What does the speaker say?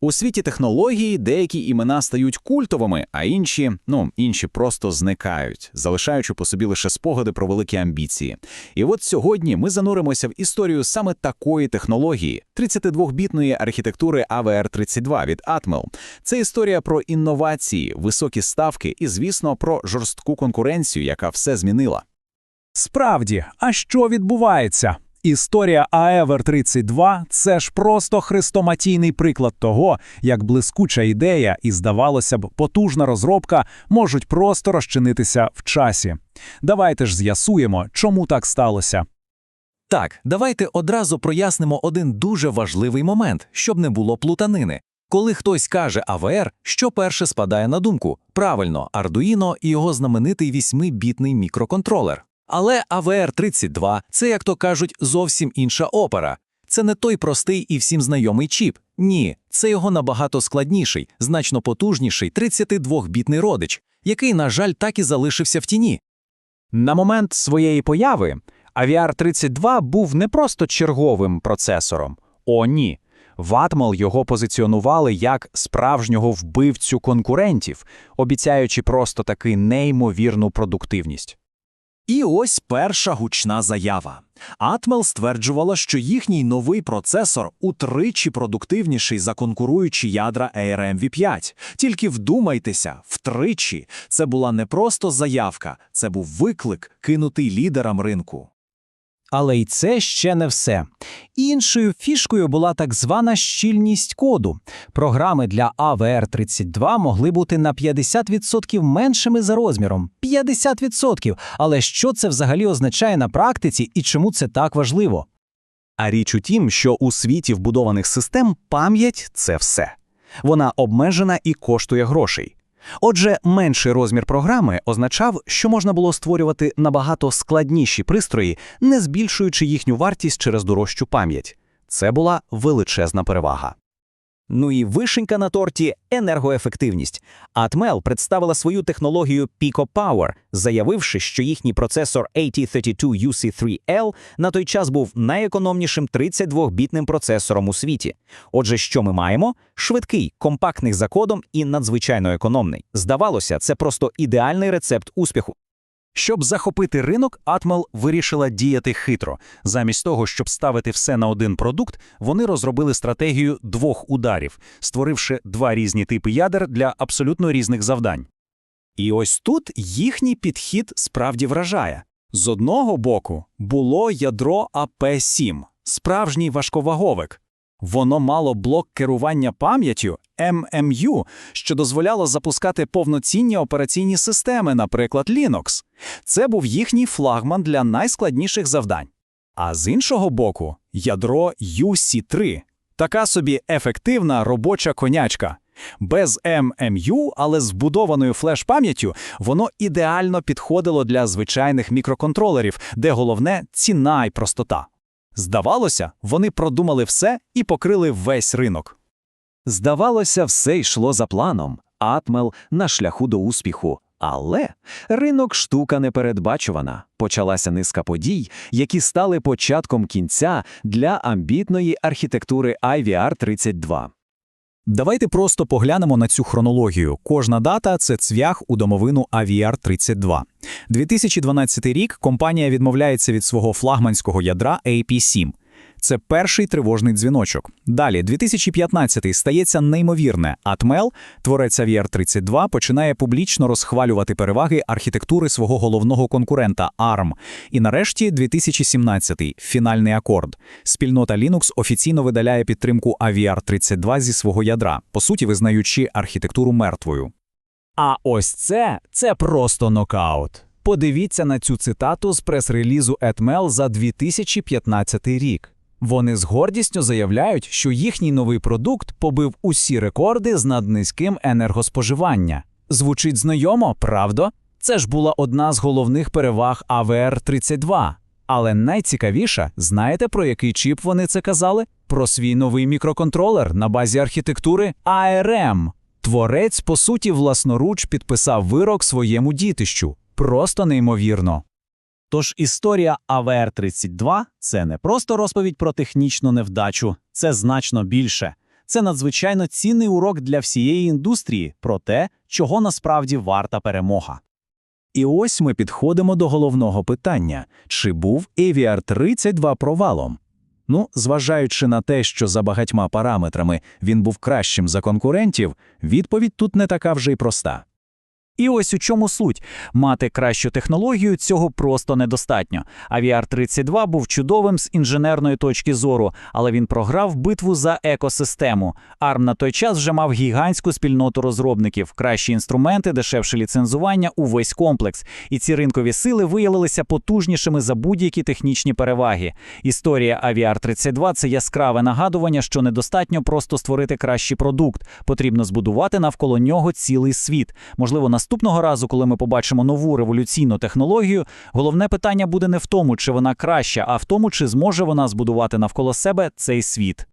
У світі технології деякі імена стають культовими, а інші, ну, інші просто зникають, залишаючи по собі лише спогади про великі амбіції. І от сьогодні ми зануримося в історію саме такої технології 32-бітної архітектури AVR-32 від Atmel. Це історія про інновації, високі ставки і, звісно, про жорстку конкуренцію, яка все змінила. Справді, а що відбувається? Історія АЕВЕР 32 – це ж просто хрестоматійний приклад того, як блискуча ідея і, здавалося б, потужна розробка можуть просто розчинитися в часі. Давайте ж з'ясуємо, чому так сталося. Так, давайте одразу прояснимо один дуже важливий момент, щоб не було плутанини. Коли хтось каже АВР, що перше спадає на думку? Правильно, Arduino і його знаменитий 8-бітний мікроконтролер. Але АВР-32 – це, як то кажуть, зовсім інша опера. Це не той простий і всім знайомий чіп. Ні, це його набагато складніший, значно потужніший 32-бітний родич, який, на жаль, так і залишився в тіні. На момент своєї появи Aviar-32 був не просто черговим процесором. О, ні. В Atmel його позиціонували як справжнього вбивцю конкурентів, обіцяючи просто таки неймовірну продуктивність. І ось перша гучна заява. Атмел стверджувала, що їхній новий процесор утричі продуктивніший за конкуруючі ядра ARM V5. Тільки вдумайтеся, втричі. Це була не просто заявка, це був виклик, кинутий лідерам ринку. Але й це ще не все. Іншою фішкою була так звана щільність коду. Програми для AVR32 могли бути на 50% меншими за розміром. 50%! Але що це взагалі означає на практиці і чому це так важливо? А річ у тім, що у світі вбудованих систем пам'ять це все. Вона обмежена і коштує грошей. Отже, менший розмір програми означав, що можна було створювати набагато складніші пристрої, не збільшуючи їхню вартість через дорожчу пам'ять. Це була величезна перевага. Ну і вишенька на торті енергоефективність. Atmel представила свою технологію Pico Power, заявивши, що їхній процесор AT32 UC3L на той час був найекономнішим 32-бітним процесором у світі. Отже, що ми маємо? Швидкий, компактний за кодом і надзвичайно економний. Здавалося, це просто ідеальний рецепт успіху. Щоб захопити ринок, Atmel вирішила діяти хитро. Замість того, щоб ставити все на один продукт, вони розробили стратегію двох ударів, створивши два різні типи ядер для абсолютно різних завдань. І ось тут їхній підхід справді вражає. З одного боку було ядро АП-7, справжній важковаговик. Воно мало блок керування пам'яттю MMU, що дозволяло запускати повноцінні операційні системи, наприклад, Linux. Це був їхній флагман для найскладніших завдань. А з іншого боку, ядро UC3 така собі ефективна робоча конячка. Без MMU, але з вбудованою флеш-пам'яттю, воно ідеально підходило для звичайних мікроконтролерів, де головне ціна і простота. Здавалося, вони продумали все і покрили весь ринок. Здавалося, все йшло за планом. Атмел на шляху до успіху. Але ринок штука непередбачувана. Почалася низка подій, які стали початком кінця для амбітної архітектури IVR-32. Давайте просто поглянемо на цю хронологію. Кожна дата це цвях у домовину Aviar 32. 2012 рік компанія відмовляється від свого флагманського ядра AP7. Це перший тривожний дзвіночок. Далі, 2015-й стається неймовірне. Atmel, творець Aviar 32, починає публічно розхвалювати переваги архітектури свого головного конкурента ARM. І нарешті 2017-й – фінальний акорд. Спільнота Linux офіційно видаляє підтримку Aviar 32 зі свого ядра, по суті визнаючи архітектуру мертвою. А ось це це просто нокаут. Подивіться на цю цитату з прес-релізу Atmel за 2015 рік. Вони з гордістю заявляють, що їхній новий продукт побив усі рекорди з наднизьким енергоспоживання. Звучить знайомо, правда? Це ж була одна з головних переваг AVR-32. Але найцікавіше, знаєте, про який чіп вони це казали? Про свій новий мікроконтролер на базі архітектури ARM. Творець, по суті, власноруч підписав вирок своєму дітищу. Просто неймовірно. Тож історія АВР-32 – це не просто розповідь про технічну невдачу, це значно більше. Це надзвичайно цінний урок для всієї індустрії про те, чого насправді варта перемога. І ось ми підходимо до головного питання: чи був Aviar 32 провалом? Ну, зважаючи на те, що за багатьма параметрами він був кращим за конкурентів, відповідь тут не така вже й проста. І ось у чому суть. Мати кращу технологію цього просто недостатньо. Авіар 32 був чудовим з інженерної точки зору, але він програв битву за екосистему. ARM на той час вже мав гігантську спільноту розробників, кращі інструменти, дешевше ліцензування, увесь комплекс. І ці ринкові сили виявилися потужнішими за будь-які технічні переваги. Історія Авіар 32 це яскраве нагадування, що недостатньо просто створити кращий продукт. Потрібно збудувати навколо нього цілий світ. Можливо, наступного разу, коли ми побачимо нову революційну технологію, головне питання буде не в тому, чи вона краща, а в тому, чи зможе вона збудувати навколо себе цей світ.